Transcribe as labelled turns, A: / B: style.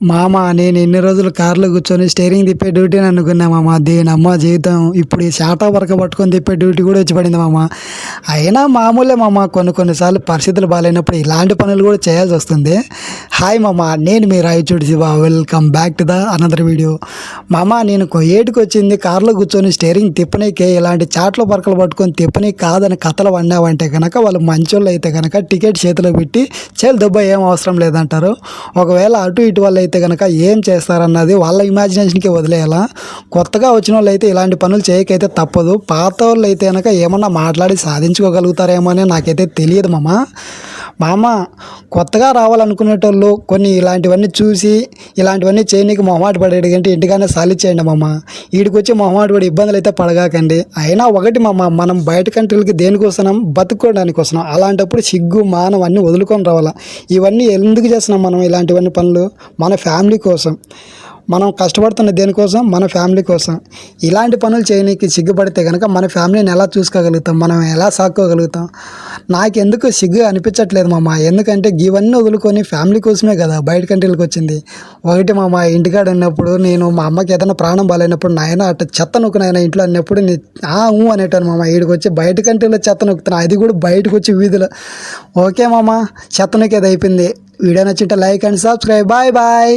A: మామ నేను ఎన్ని రోజులు కార్లో కూర్చొని స్టీరింగ్ తిప్పే డ్యూటీని అనుకున్నా మామ. దేని అమ్మ జీవితం? ఇప్పుడు ఈ శాటా వరకు పట్టుకొని తిప్పే డ్యూటీ కూడా వచ్చి పడింది మామ. అయినా మామూలే మామ కొన్ని కొన్నిసార్లు పరిస్థితులు బాగాలేనప్పుడు ఇలాంటి పనులు కూడా చేయాల్సి వస్తుంది. హాయ్ మామ నేను మీ రాయచూడి Shiva. Welcome back to the another video మామ నేను ఏటికి వచ్చింది కార్లో కూర్చొని స్టీరింగ్ తిప్పనీకే ఇలాంటి చాట్ల పరకలు పట్టుకొని తిప్పనీ కాదని కథలు వండావంటే కనుక వాళ్ళు మంచోళ్ళు అయితే కనుక టికెట్ చేతిలో పెట్టి చేలు దెబ్బ ఏం అవసరం లేదంటారు. ఒకవేళ అటు ఇటు వాళ్ళు అయితే కనుక ఏం చేస్తారన్నది వాళ్ళ ఇమాజినేషన్కి వదిలేయాలా? కొత్తగా వచ్చిన వాళ్ళు అయితే ఇలాంటి పనులు చేయకైతే తప్పదు. పాత వాళ్ళు అయితే కనుక ఏమన్నా మాట్లాడి సాధించుకోగలుగుతారేమో అని నాకైతే తెలియదు మామ. మామ కొత్తగా రావాలనుకునేటోళ్ళు కొన్ని ఇలాంటివన్నీ చూసి ఇలాంటివన్నీ చేయనీకి మొహమాట పడేది కంటే సాలి సాలిచ్చేయండి మామ. వీడికి వచ్చి మొహమాట పడి ఇబ్బందులు అయితే పడగాకండి. అయినా ఒకటి మామ మనం బయట కంట్రీలకి దేనికోసం బతుక్కోవడానికి వస్తున్నాం అలాంటప్పుడు సిగ్గు మానం అన్నీ వదులుకొని రావాలా. ఇవన్నీ ఎందుకు చేస్తున్నాం మనం ఇలాంటివన్నీ పనులు? మన ఫ్యామిలీ కోసం. మనం కష్టపడుతున్న దేనికోసం మన ఫ్యామిలీ కోసం. ఇలాంటి పనులు చేయనీకి సిగ్గుపడితే కనుక మన ఫ్యామిలీని ఎలా చూసుకోగలుగుతాం? మనం ఎలా సాక్కోగలుగుతాం? నాకెందుకు సిగ్గు అనిపించట్లేదు మామ. ఎందుకంటే ఇవన్నీ వదులుకొని ఫ్యామిలీ కోసమే కదా బయట కంట్రీలకు వచ్చింది. ఒకటి మామ ఇంటికాడ ఉన్నప్పుడు నేను మా అమ్మకి ఏదైనా ప్రాణం బాగాలేనప్పుడు నాయన అటు చెత్త నొక్కునాయన ఇంట్లో అన్నప్పుడు నీ ఆ ఊ అనేటాను మామ. ఈడికి వచ్చి బయట కంట్రీలో చెత్త నొక్కుతున్నా. అది కూడా బయటకు వచ్చి వీధిలో. ఓకే మామ చెత్త నొక్కేది అయిపోయింది. Video నచ్చింటే like and subscribe. Bye bye.